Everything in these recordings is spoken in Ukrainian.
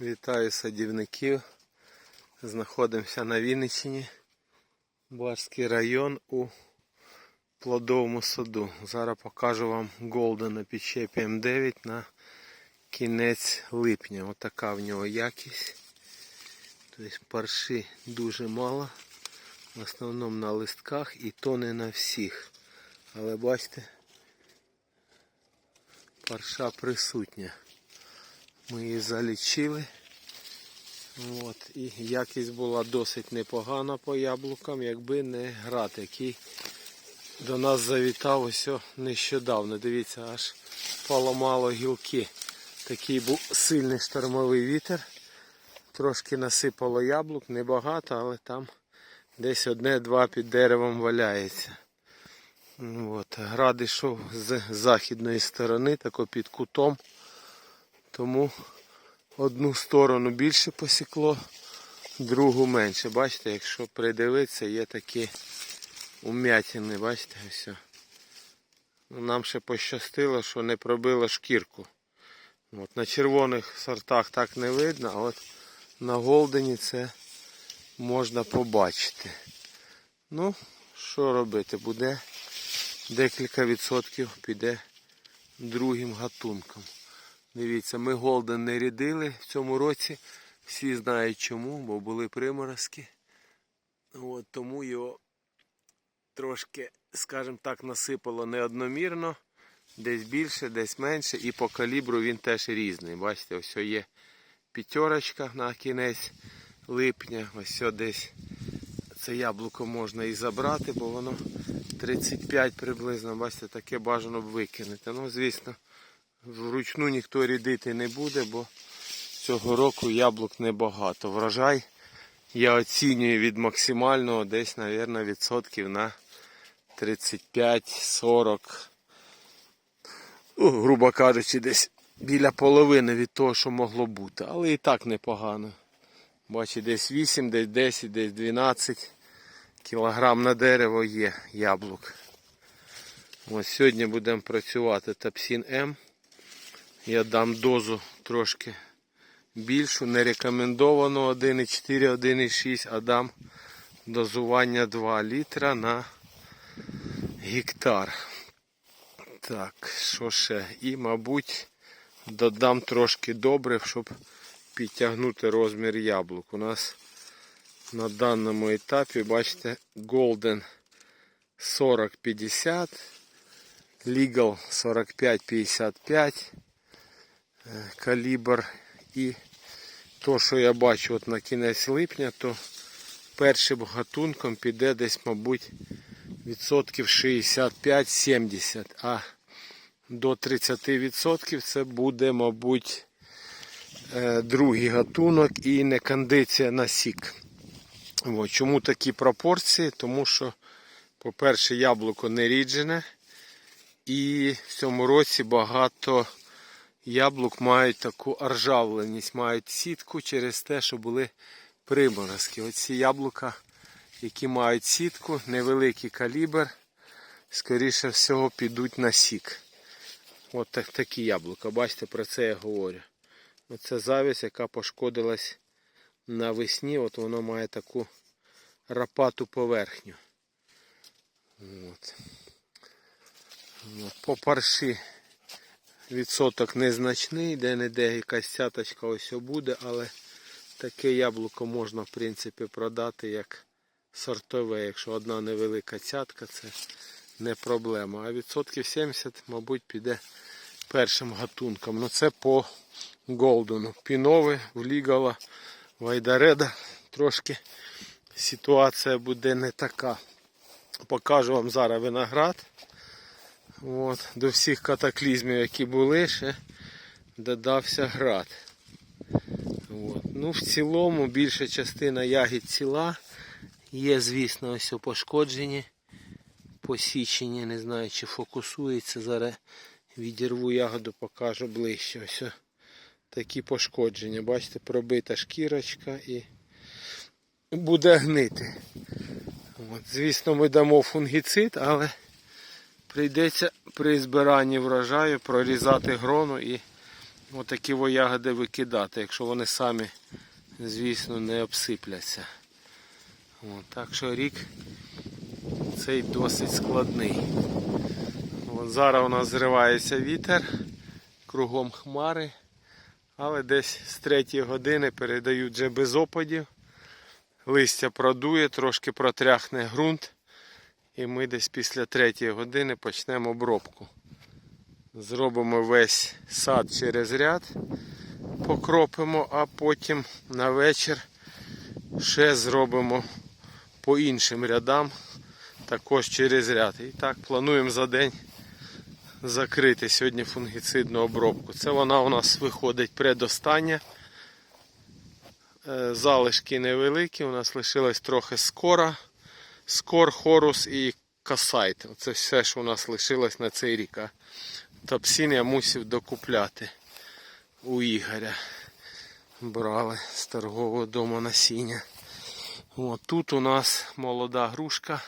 Вітаю садівників. Знаходимося на Вінниччині, Барський район у плодовому саду. Зараз покажу вам Голдена підщепі М9 на кінець липня. Отака в нього якість. Тобто парші дуже мало. В основному на листках і то не на всіх. Але бачите, парша присутня. Ми її залічили. От, і якість була досить непогана по яблукам, якби не град, який до нас завітав ось нещодавно. Дивіться, аж поламало гілки. Такий був сильний штормовий вітер. Трошки насипало яблук, небагато, але там десь одне-два під деревом валяється. От, град йшов з західної сторони, тако під кутом. Тому одну сторону більше посікло, другу менше. Бачите, якщо придивитися, є такі ум'ятини, бачите, ось. Ну, Нам ще пощастило, що не пробило шкірку. От, на червоних сортах так не видно, а от на голдені це можна побачити. Ну, що робити? Буде декілька відсотків піде другим гатунком. Дивіться, ми голден не рядили в цьому році. Всі знають чому, бо були приморозки. От, тому його трошки, скажімо так, насипало неодномірно. Десь більше, десь менше. І по калібру він теж різний. Бачите, ось є п'ятерочка на кінець липня. Ось десь це яблуко можна і забрати, бо воно 35 приблизно. Бачите, таке бажано б викинути. Ну, звісно. Вручну ніхто рідити не буде, бо цього року яблук небагато. Врожай я оцінюю від максимального десь, мабуть, відсотків на 35-40. Ну, грубо кажучи, десь біля половини від того, що могло бути. Але і так непогано. Бачите, десь 8, десь 10, десь 12 кілограм на дерево є яблук. Ось сьогодні будемо працювати Тапсін М. Я дам дозу трошки більшу, не рекомендовано 1,4, 1,6, а дам дозування 2 літра на гектар. Так, що ще? І, мабуть, додам трошки добрив, щоб підтягнути розмір яблук. У нас на даному етапі, бачите, Golden 40-50, Legal 45-55 калібр і то, що я бачу от на кінець липня, то першим гатунком піде десь, мабуть, відсотків 65-70, а до 30% це буде, мабуть, е, другий гатунок і не кондиція на сік. От. Чому такі пропорції? Тому що, по-перше, яблуко не ріджене, і в цьому році багато яблук мають таку аржавленість, мають сітку через те, що були приморозки. Оці яблука, які мають сітку, невеликий калібр, скоріше всього підуть на сік. От так, такі яблука. Бачите, про це я говорю. Оце завість, яка пошкодилась навесні. От воно має таку рапату поверхню. От. По парші відсоток незначний, де-не-де якась цяточка ось буде, але таке яблуко можна в принципі продати як сортове. Якщо одна невелика цятка, це не проблема. А відсотків 70, мабуть, піде першим гатунком. Ну це по голдену. Пінове, влігала, вайдареда. Трошки ситуація буде не така. Покажу вам зараз виноград. От, До всіх катаклізмів, які були, ще додався град. От. Ну, В цілому більша частина ягід ціла. Є, звісно, ось пошкоджені, посічені, не знаю, чи фокусується. Зараз відірву ягоду, покажу ближче. Ось такі пошкодження. Бачите, пробита шкірочка і буде гнити. От, Звісно, ми дамо фунгіцид, але прийдеться при збиранні врожаю прорізати грону і отакі ягоди викидати, якщо вони самі, звісно, не обсипляться. От, так що рік цей досить складний. От зараз у нас зривається вітер, кругом хмари, але десь з 3 години передають вже без опадів. Листя продує, трошки протряхне ґрунт. І ми десь після 3 години почнемо обробку. Зробимо весь сад через ряд, покропимо, а потім на вечір ще зробимо по іншим рядам, також через ряд. І так плануємо за день закрити сьогодні фунгіцидну обробку. Це вона у нас виходить предостання. Е, Залишки невеликі, у нас лишилось трохи скора, скор, хорус і касайт. Це все, що у нас лишилось на цей рік. А топсін я мусив докупляти у Ігоря. Брали з торгового дому насіння. От тут у нас молода грушка.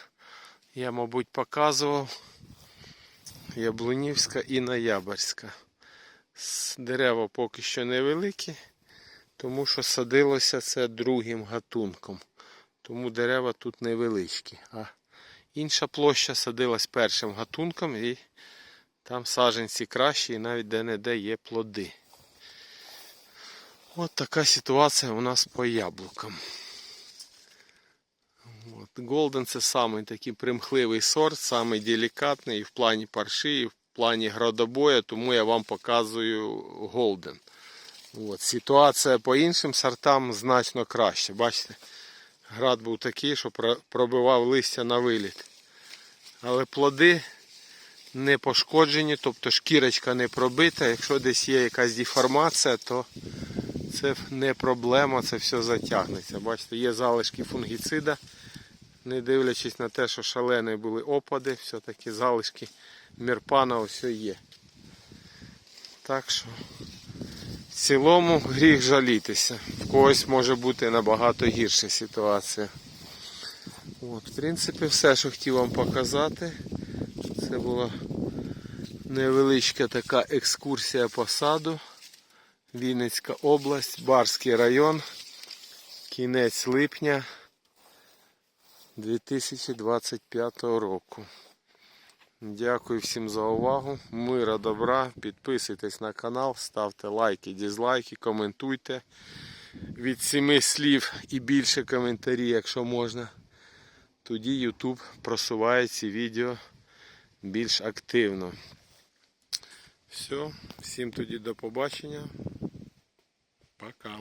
Я, мабуть, показував. Яблунівська і Ноябрьська. Дерева поки що невеликі, тому що садилося це другим гатунком. Тому дерева тут невеличкі. А інша площа садилась першим гатунком і там саджанці кращі і навіть де-не-де є плоди. От така ситуація у нас по яблукам. Голден це самий такий примхливий сорт, самий делікатний і в плані парші, і в плані градобою, тому я вам показую Голден. Ситуація по іншим сортам значно краще. Бачите, град був такий, що пробивав листя на виліт. Але плоди не пошкоджені, тобто шкірочка не пробита. Якщо десь є якась деформація, то це не проблема, це все затягнеться. Бачите, є залишки фунгіцида. Не дивлячись на те, що шалені були опади, все-таки залишки мірпана ось є. Так що в цілому гріх жалітися. В когось може бути набагато гірша ситуація. От, в принципі, все, що хотів вам показати. Це була невеличка така екскурсія по саду. Вінницька область, Барський район, кінець липня 2025 року. Дякую всім за увагу. Мира, добра. Підписуйтесь на канал, ставте лайки, дізлайки, коментуйте. Від семи слів і більше коментарі, якщо можна. Тоді YouTube просуває ці відео більш активно. Все, всім тоді до побачення. Пока.